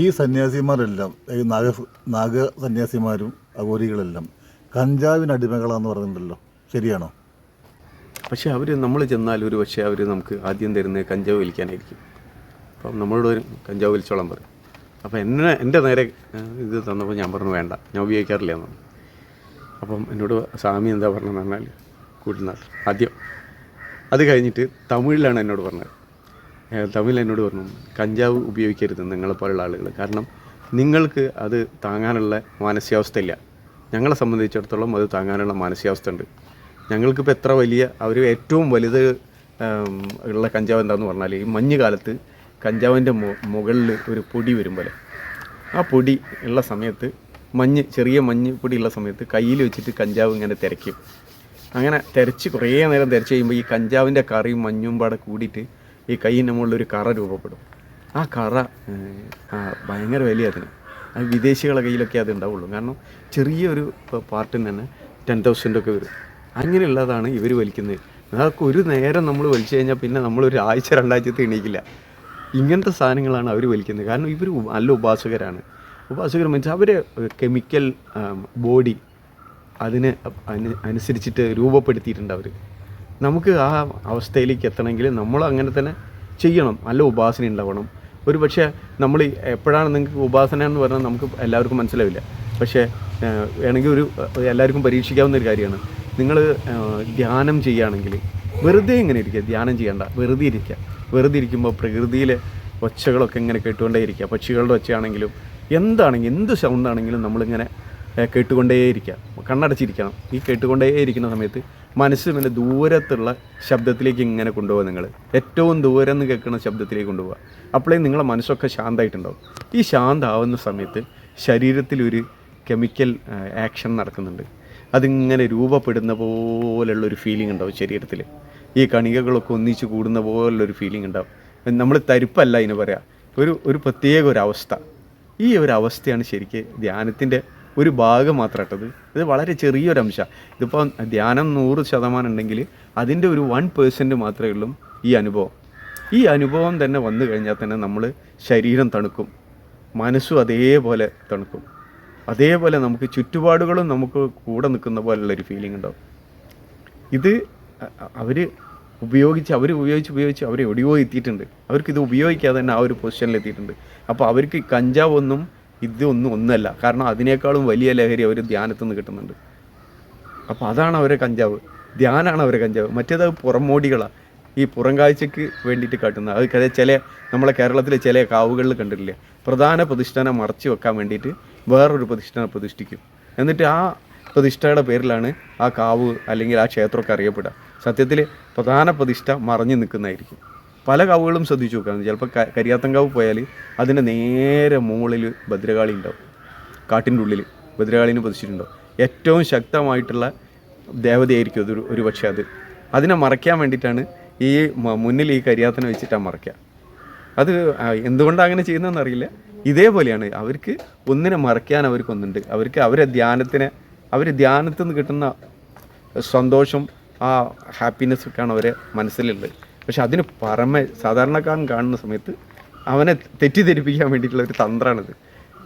ഈ സന്യാസിമാരെല്ലാം ഈ നാഗ നാഗ സന്യാസിമാരും അഘോരികളെല്ലാം കഞ്ചാവിന് അടിമകളാന്ന് പറയുന്നുണ്ടല്ലോ ശരിയാണോ? പക്ഷേ അവർ നമ്മൾ ചെന്നാൽ ഒരു പക്ഷേ അവർ നമുക്ക് ആദ്യം തരുന്നത് കഞ്ചാവ് വലിക്കാനായിരിക്കും അപ്പം നമ്മളോട് ഒരു കഞ്ചാവ് വലിച്ചോളാൻ പറയും. അപ്പം എന്നെ എന്റെ നേരെ ഇത് തന്നപ്പോൾ ഞാൻ പറഞ്ഞു വേണ്ട ഞാൻ ഉപയോഗിക്കാറില്ല എന്ന് അപ്പം എന്നോട് സ്വാമി എന്താ പറഞ്ഞതെന്ന് പറഞ്ഞാൽ കൂട്ടുന്നാൾ ആദ്യം അത് കഴിഞ്ഞിട്ട് തമിഴിലാണ് എന്നോട് പറഞ്ഞത്. ഏഹ്, തമിഴിൽ എന്നോട് പറഞ്ഞു കഞ്ചാവ് ഉപയോഗിക്കരുത് നിങ്ങളെപ്പോലുള്ള ആളുകൾ കാരണം നിങ്ങൾക്ക് അത് താങ്ങാനുള്ള മാനസികാവസ്ഥ ഇല്ല ഞങ്ങളെ സംബന്ധിച്ചിടത്തോളം അത് താങ്ങാനുള്ള മാനസികാവസ്ഥ ഉണ്ട് ഞങ്ങൾക്കിപ്പോൾ എത്ര വലിയ അവർ ഏറ്റവും വലുത് ഉള്ള കഞ്ചാവ് എന്താന്ന് പറഞ്ഞാൽ ഈ മഞ്ഞ് കാലത്ത് കഞ്ചാവിന്റെ മുകളിൽ ഒരു പൊടി വരും പോലെ. ആ പൊടി ഉള്ള സമയത്ത് മഞ്ഞ് ചെറിയ മഞ്ഞ് പൊടി ഉള്ള സമയത്ത് കയ്യിൽ വെച്ചിട്ട് കഞ്ചാവ് ഇങ്ങനെ തിരക്കും അങ്ങനെ തിരച്ച് കുറേ നേരം തിരച്ച് കഴിയുമ്പോൾ ഈ കഞ്ചാവിന്റെ കറിയും മഞ്ഞും പാടെ കൂടിയിട്ട് ഈ കൈയിന്റെ മുകളിൽ ഒരു കറ രൂപപ്പെടും. ആ കറ ഭയങ്കര വലിയ അതിന്. അത് വിദേശികളെ കയ്യിലൊക്കെ അത് ഉണ്ടാവുള്ളൂ. കാരണം ചെറിയൊരു പാർട്ടിന് തന്നെ ടെൻ തൗസൻഡ് ഒക്കെ വരും. അങ്ങനെയുള്ളതാണ് ഇവർ വലിക്കുന്നത്. അതൊക്കെ ഒരു നേരം നമ്മൾ വലിച്ചു കഴിഞ്ഞാൽ പിന്നെ നമ്മൾ ഒരു ആഴ്ച രണ്ടാഴ്ചത്തെ എണീക്കില്ല. ഇങ്ങനത്തെ സാധനങ്ങളാണ് അവർ വലിക്കുന്നത്. കാരണം ഇവർ നല്ല ഉപാസകരാണ്. ഉപാസകർ മീൻസ് അവർ കെമിക്കൽ ബോഡി അതിന് അനു- അനുസരിച്ചിട്ട് രൂപപ്പെടുത്തിയിട്ടുണ്ട് അവർ നമുക്ക് ആ അവസ്ഥയിലേക്ക് എത്തണമെങ്കിൽ നമ്മൾ അങ്ങനെ തന്നെ ചെയ്യണം. നല്ല ഉപാസന ഉണ്ടാവണം. ഒരു പക്ഷേ നമ്മൾ എപ്പോഴാണ് നിങ്ങൾക്ക് ഉപാസന എന്ന് പറഞ്ഞാൽ നമുക്ക് എല്ലാവർക്കും മനസ്സിലാവില്ല. പക്ഷേ വേണമെങ്കിൽ ഒരു എല്ലാവർക്കും പരീക്ഷിക്കാവുന്ന ഒരു കാര്യമാണ്. നിങ്ങൾ ധ്യാനം ചെയ്യുകയാണെങ്കിൽ വെറുതെ ഇങ്ങനെ ഇരിക്കുക. ധ്യാനം ചെയ്യണ്ട. വെറുതെ ഇരിക്കുക. വെറുതെ ഇരിക്കുമ്പോൾ പ്രകൃതിയിലെ ഒച്ചകളൊക്കെ ഇങ്ങനെ കേട്ടുകൊണ്ടേ ഇരിക്കുക പക്ഷികളുടെ ഒച്ചയാണെങ്കിലും എന്താണെങ്കിലും എന്ത് സൗണ്ട് ആണെങ്കിലും നമ്മളിങ്ങനെ കേട്ടുകൊണ്ടേ കേട്ടുകൊണ്ടേയിരിക്കുക. കണ്ണടച്ചിരിക്കണം. ഈ കേട്ടുകൊണ്ടേയിരിക്കുന്ന സമയത്ത് മനസ്സ് ദൂരത്തുള്ള ശബ്ദത്തിലേക്ക് ഇങ്ങനെ കൊണ്ടുപോകുക നിങ്ങൾ ഏറ്റവും ദൂരം നിന്ന് കേൾക്കുന്ന ശബ്ദത്തിലേക്ക് കൊണ്ടുപോകുക അപ്പോഴേ നിങ്ങളെ മനസ്സൊക്കെ ശാന്തമായിട്ടുണ്ടാവും ഈ ശാന്താവുന്ന സമയത്ത് ശരീരത്തിലൊരു കെമിക്കൽ ആക്ഷൻ നടക്കുന്നുണ്ട്. അതിങ്ങനെ രൂപപ്പെടുന്ന പോലുള്ളൊരു ഫീലിംഗ് ഉണ്ടാവും ശരീരത്തിൽ ഈ കണികകളൊക്കെ ഒന്നിച്ച് കൂടുന്ന പോലുള്ളൊരു ഫീലിംഗ് ഉണ്ടാവും. നമ്മൾ തരിപ്പല്ല ഇതിന് പറയാം. ഒരു ഒരു പ്രത്യേക ഒരു അവസ്ഥ. ഈ ഒരു അവസ്ഥയാണ് ശരിക്കും ധ്യാനത്തിന്റെ ഒരു ഭാഗം മാത്രമായിട്ടത് ഇത് വളരെ ചെറിയൊരു അംശം. ഇതിപ്പോൾ ധ്യാനം നൂറ് ശതമാനം ഉണ്ടെങ്കിൽ അതിന്റെ ഒരു വൺ പേഴ്സന്റ് മാത്രമേ ഉള്ളൂ ഈ അനുഭവം. ഈ അനുഭവം തന്നെ വന്നു കഴിഞ്ഞാൽ തന്നെ നമ്മൾ ശരീരം തണുക്കും. മനസ്സും അതേപോലെ തണുക്കും. അതേപോലെ നമുക്ക് ചുറ്റുപാടുകളും നമുക്ക് കൂടെ നിൽക്കുന്ന പോലുള്ളൊരു ഫീലിംഗ് ഉണ്ടാവും. ഇത് അവർ ഉപയോഗിച്ച് അവർ ഉപയോഗിച്ച് ഉപയോഗിച്ച് അവർ എവിടെയോ എത്തിയിട്ടുണ്ട്. അവർക്ക് ഇത് ഉപയോഗിക്കാതെ തന്നെ ആ ഒരു പൊസിഷനിൽ എത്തിയിട്ടുണ്ട്. അപ്പോൾ അവർക്ക് കഞ്ചാവൊന്നും ഇതൊന്നും ഒന്നല്ല. കാരണം അതിനേക്കാളും വലിയ ലഹരി അവർ ധ്യാനത്തിൽ നിന്ന് കിട്ടുന്നുണ്ട്. അപ്പോൾ അതാണ് അവരെ കഞ്ചാവ്. ധ്യാനമാണ് അവരെ കഞ്ചാവ്. മറ്റേത് പുറമോടികളാണ് ഈ പുറം കാഴ്ചയ്ക്ക് വേണ്ടിയിട്ട് കാട്ടുന്നത്. അത് ചില നമ്മളെ കേരളത്തിലെ ചില കാവുകളിൽ കണ്ടിട്ടില്ലേ? പ്രധാന പ്രതിഷ്ഠാനം മറച്ചു വെക്കാൻ വേണ്ടിയിട്ട് വേറൊരു പ്രതിഷ്ഠാനം പ്രതിഷ്ഠിക്കും. എന്നിട്ട് ആ പ്രതിഷ്ഠയുടെ പേരിലാണ് ആ കാവ് അല്ലെങ്കിൽ ആ ക്ഷേത്രമൊക്കെ അറിയപ്പെടുക. സത്യത്തിൽ പ്രധാന പ്രതിഷ്ഠ മറഞ്ഞു നിൽക്കുന്നതായിരിക്കും. പല കവുകളും ശ്രദ്ധിച്ചു നോക്കുകയാണ് ചിലപ്പോൾ കരിയാത്തങ്കാവ് പോയാൽ അതിന്റെ നേരെ മുകളിൽ ഭദ്രകാളി ഉണ്ടാവും. കാട്ടിന്റെ ഉള്ളിൽ ഭദ്രകാളിനെ പതിച്ചിട്ടുണ്ടാവും ഏറ്റവും ശക്തമായിട്ടുള്ള ദേവതയായിരിക്കും അതൊരു ഒരു പക്ഷേ അത്. അതിനെ മറയ്ക്കാൻ വേണ്ടിയിട്ടാണ് ഈ മുന്നിൽ ഈ കരിയാത്തനെ വെച്ചിട്ടാണ് മറയ്ക്കുക അത് എന്തുകൊണ്ടാണ് അങ്ങനെ ചെയ്യുന്നതെന്ന് അറിയില്ല. ഇതേപോലെയാണ് അവർക്ക് ഒന്നിനെ മറയ്ക്കാൻ അവർക്കൊന്നുണ്ട്. അവർക്ക് അവരെ ധ്യാനത്തിനെ അവർ ധ്യാനത്തിൽ നിന്ന് കിട്ടുന്ന സന്തോഷം ആ ഹാപ്പിനെസ് ഒക്കെയാണ് അവരെ മനസ്സിലുള്ളത്. പക്ഷെ അതിന് പുറമെ സാധാരണക്കാരൻ കാണുന്ന സമയത്ത് അവനെ തെറ്റിദ്ധരിപ്പിക്കാൻ വേണ്ടിയിട്ടുള്ള ഒരു തന്ത്രമാണിത്.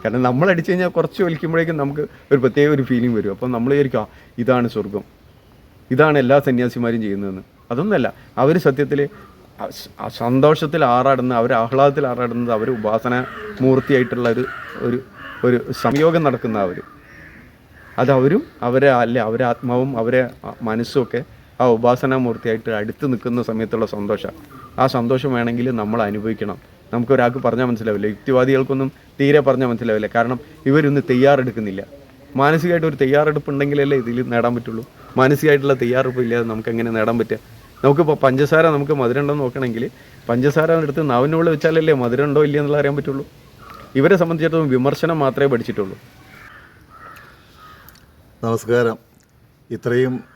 കാരണം നമ്മൾ അടിച്ചു കഴിഞ്ഞാൽ കുറച്ച് വലിക്കുമ്പോഴേക്കും നമുക്ക് ഒരു പ്രത്യേക ഒരു ഫീലിംഗ് വരും. അപ്പം നമ്മൾ വിചാരിക്കും ഇതാണ് സ്വർഗം ഇതാണ് എല്ലാ സന്യാസിമാരും ചെയ്യുന്നതെന്ന്. അതൊന്നുമല്ല. അവർ സത്യത്തിൽ സന്തോഷത്തിൽ ആറാടുന്ന അവർ ആഹ്ലാദത്തിൽ ആറാടുന്നത് അവർ ഉപാസന മൂർത്തിയായിട്ടുള്ള ഒരു ഒരു ഒരു സംയോഗം നടക്കുന്ന അവർ അതവരും അവരെ അല്ലെ അവരെ ആത്മാവും അവരെ മനസ്സും ഒക്കെ ആ ഉപാസനാമൂർത്തിയായിട്ട് അടുത്ത് നിൽക്കുന്ന സമയത്തുള്ള സന്തോഷം. ആ സന്തോഷം വേണമെങ്കിൽ നമ്മൾ അനുഭവിക്കണം. നമുക്ക് ഒരാൾക്ക് പറഞ്ഞാൽ മനസ്സിലാവില്ല. യുക്തിവാദികൾക്കൊന്നും തീരെ പറഞ്ഞാൽ മനസ്സിലാവില്ല. കാരണം ഇവരൊന്ന് തയ്യാറെടുക്കുന്നില്ല. മാനസികമായിട്ട് ഒരു തയ്യാറെടുപ്പ് ഉണ്ടെങ്കിലല്ലേ ഇതിൽ നേടാൻ പറ്റുള്ളൂ. മാനസികമായിട്ടുള്ള തയ്യാറെടുപ്പ് ഇല്ലാതെ നമുക്ക് എങ്ങനെ നേടാൻ പറ്റുക? നമുക്കിപ്പോൾ പഞ്ചസാര നമുക്ക് മധുരം ഉണ്ടോ എന്ന് നോക്കണമെങ്കിൽ പഞ്ചസാര എടുത്ത് നാവിനുള്ളിൽ വെച്ചാലല്ലേ മധുരം ഉണ്ടോ ഇല്ലയോ എന്നുള്ള അറിയാൻ പറ്റുള്ളൂ. ഇവരെ സംബന്ധിച്ചിടത്തോളം വിമർശനം മാത്രമേ പഠിച്ചിട്ടുള്ളൂ. നമസ്കാരം. ഇത്രയും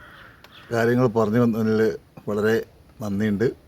കാര്യങ്ങൾ പറഞ്ഞു വന്നതിൽ വളരെ നന്ദിയുണ്ട്.